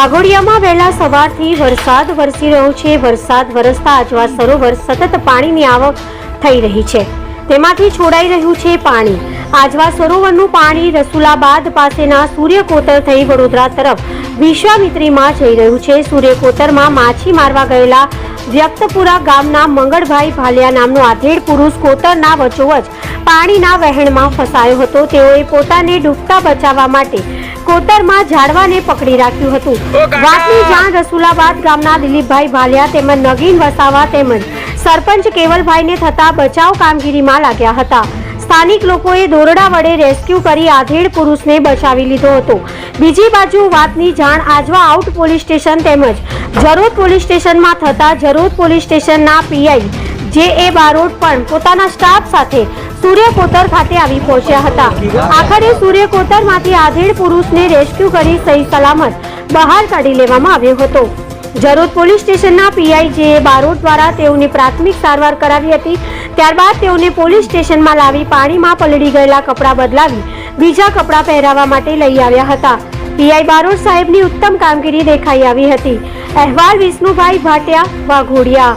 વાઘોડિયામાં વહેલા સવારથી વરસાદ વરસી રહ્યો છે. વરસાદ વરસતા આજવા સરોવર સતત પાણીની આવક થઈ રહી છે. તેમાંથી છોડાઈ રહ્યું છે પાણી. આજવા સરોવરનું પાણી રસુલાબાદ પાસેના સૂર્યકોતર થઈ વડોદરા તરફ વિશ્વામિત્રીમાં જઈ રહ્યું છે. સૂર્યકોતરમાં માછી મારવા ગયેલા વ્યક્તપુરા ગામના મંગળભાઈ ભાલિયા નામનો આધેડ પુરુષ કોતરના વચોવચ પાણીના વહેણમાં ફસાયો હતો. તેઓએ પોતાને ડૂબતા બચાવવા માટે કોતરમાં ઝાડવાને પકડી રાખ્યું હતું. વાતની જાણ રસુલાબાદ ગામના દિલીપભાઈ ભાલિયા તેમજ નગીન વસાવા તેમજ સરપંચ કેવલભાઈને થતા બચાવ કામગીરીમાં લાગ્યા હતા. સ્થાનિક લોકોએ દોરડા વડે રેસ્ક્યુ કરી આધેડ પુરુષને બચાવી લીધો હતો. બીજી બાજુ વાતની જાણ આજવા આઉટ પોલીસ સ્ટેશન તેમજ જરોદ પોલીસ સ્ટેશનમાં થતા જરોદ પોલીસ સ્ટેશનના પીઆઈ જે એ બારોટ પણ પોતાના સ્ટાફ સાથે સૂર્યકોતર ખાતે આવી પહોંચ્યા હતા. આખરે સૂર્યકોતરમાંથી આધેડ પુરુષને રેસ્ક્યુ કરી સહી સલામત બહાર કાઢી લેવામાં આવ્યો હતો. જરોદ પોલીસ સ્ટેશનના પીઆઈ જે બારોટ દ્વારા તેઓની પ્રાથમિક સારવાર કરાવી હતી, ત્યારબાદ તેઓને પોલીસ સ્ટેશનમાં લાવી પાણીમાં પલળી ગયેલા કપડાં બદલાવી બીજા કપડાં પહેરાવવા માટે લઈ આવ્યા હતા. પીઆઈ બારોટ સાહેબની ઉત્તમ કામગીરી દેખાઈ આવી હતી. અહેવાલ વિષ્ણુભાઈ ભાટિયા, વાઘોડિયા.